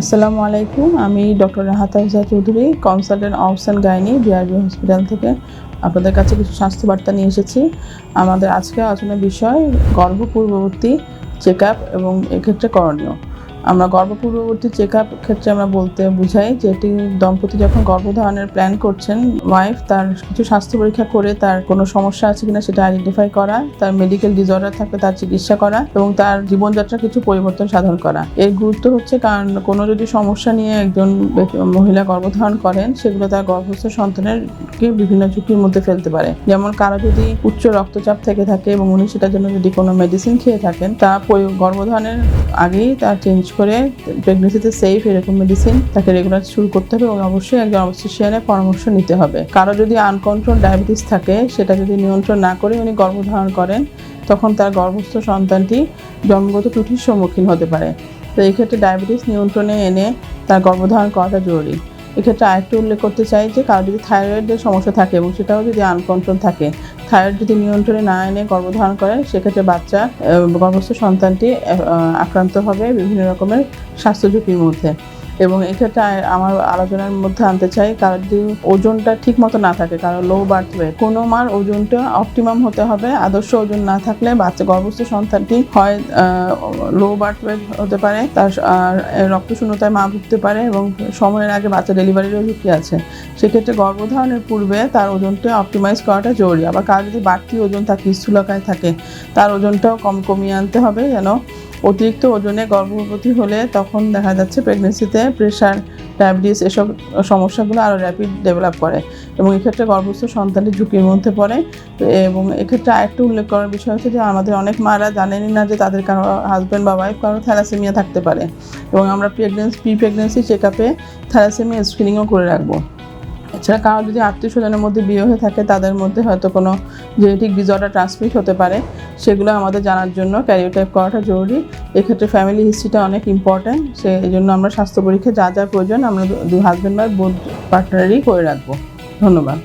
আসসালামু আলাইকুম, আমি doctor Rahata Afza Chowdhury, consultant obs and gynae, BRB hospital থেকে আপনাদের কাছে কিছু স্বাস্থ্য বার্তা নিয়ে এসেছি। আমাদের আজকে আলোচনার বিষয় গর্ভ পূর্ববর্তী চেক আপ এবং এক্ষেত্রে করণীয়। আমরা গর্ভ পূর্ববর্তী চেক আপ ক্ষেত্রে আমরা বলতে বুঝাই যে এটি দম্পতি যখন গর্ভধারণের প্ল্যান করছেন ওয়াইফ তার কিছু স্বাস্থ্য পরীক্ষা করে তার কোনো সমস্যা আছে কিনা সেটা আইডেন্টিফাই করা, তার মেডিকেল ডিসঅর্ডার থাকলে তার চিকিৎসা করা এবং তার জীবনযাত্রার কিছু পরিবর্তন সাধন করা। এর গুরুত্ব হচ্ছে কারণ কোনো যদি সমস্যা নিয়ে একজন মহিলা গর্ভধারণ করেন, সেগুলো তার গর্ভস্থ সন্তানেরকে বিভিন্ন ঝুঁকির মধ্যে ফেলতে পারে। যেমন কারও যদি উচ্চ রক্তচাপ থেকে থাকে এবং উনি সেটার জন্য যদি কোনো মেডিসিন খেয়ে থাকেন, তা গর্ভধারণের আগেই তার চেঞ্জ করে প্রেগনেন্সিতে সেফ এরকম মেডিসিন তাকে রেগুলার শুরু করতে হবে এবং অবশ্যই একজন অবস্ট্রিশিয়ানের পরামর্শ নিতে হবে। কারও যদি আনকন্ট্রোল ডায়াবেটিস থাকে, সেটা যদি নিয়ন্ত্রণ না করে উনি গর্ভধারণ করেন, তখন তার গর্ভস্থ সন্তানটি জন্মগত ত্রুটির সম্মুখীন হতে পারে। তো এই ক্ষেত্রে ডায়াবেটিস নিয়ন্ত্রণে এনে তার গর্ভধারণ করাটা জরুরি। এক্ষেত্রে আরেকটু উল্লেখ করতে চাই যে কারও যদি থাইরয়েডের সমস্যা থাকে এবং সেটাও যদি আনকন্ট্রোল থাকে, থাইরয়েড যদি নিয়ন্ত্রণে না এনে গর্ভধারণ করে, সেক্ষেত্রে বাচ্চা গর্ভস্থ সন্তানটি আক্রান্ত হবে বিভিন্ন রকমের স্বাস্থ্য ঝুঁকির মধ্যে। এবং এক্ষেত্রে আমার আলোচনার মধ্যে আনতে চাই কারও যদি ওজনটা ঠিক মতো না থাকে কারও লো বার্থ ওয়েট কোনো মার ওজনটা অপটিমাম হতে হবে, আদর্শ ওজন না থাকলে বাচ্চা, গর্ভস্থ সন্তানটি হয় লো বার্থ ওয়েট হতে পারে, তার রক্ত শূন্যতায় মা ভুগতে পারে এবং সময়ের আগে বাচ্চা ডেলিভারিরও ঝুঁকি আছে। সেক্ষেত্রে গর্ভধারণের পূর্বে তার ওজনটা অপটিমাইজ করাটা জরুরি। আবার কার যদি বাড়তি ওজন থাকে, স্থূলকায় থাকে, তার ওজনটাও কম কমিয়ে আনতে হবে, যেন অতিরিক্ত ওজনে গর্ভবতী হলে তখন দেখা যাচ্ছে প্রেগনেন্সিতে প্রেশার ডায়াবেটিস এসব সমস্যাগুলো আরও র্যাপিড ডেভেলপ করে এবং এক্ষেত্রে গর্ভস্থ সন্তানের ঝুঁকির মধ্যে পড়ে। এবং এক্ষেত্রে আরেকটু উল্লেখ করার বিষয় হচ্ছে যে আমাদের অনেক মারা জানেনই না যে তাদের কারও হাজব্যান্ড বা ওয়াইফ কারও থ্যালাসেমিয়া থাকতে পারে। এবং আমরা প্রেগনেন্সি প্রি প্রেগনেন্সি চেক আপে থ্যালাসেমিয়া স্ক্রিনিংও করে রাখব। এছাড়া কারও যদি আত্মীয় স্বজনের মধ্যে বিয়ে হয়ে থাকে, তাদের মধ্যে হয়তো কোনো জেনেটিক ডিজর্ডার ট্রান্সমিট হতে পারে। সেগুলো আমাদের জানার জন্য ক্যারিওটাইপ করাটা জরুরি। এক্ষেত্রে ফ্যামিলি হিস্ট্রিটা অনেক ইম্পর্ট্যান্ট সেই জন্য আমরা স্বাস্থ্য পরীক্ষা যা যা প্রয়োজন আমরা দু হাজব্যান্ড বা বোধ পার্টনারই করে রাখব। ধন্যবাদ।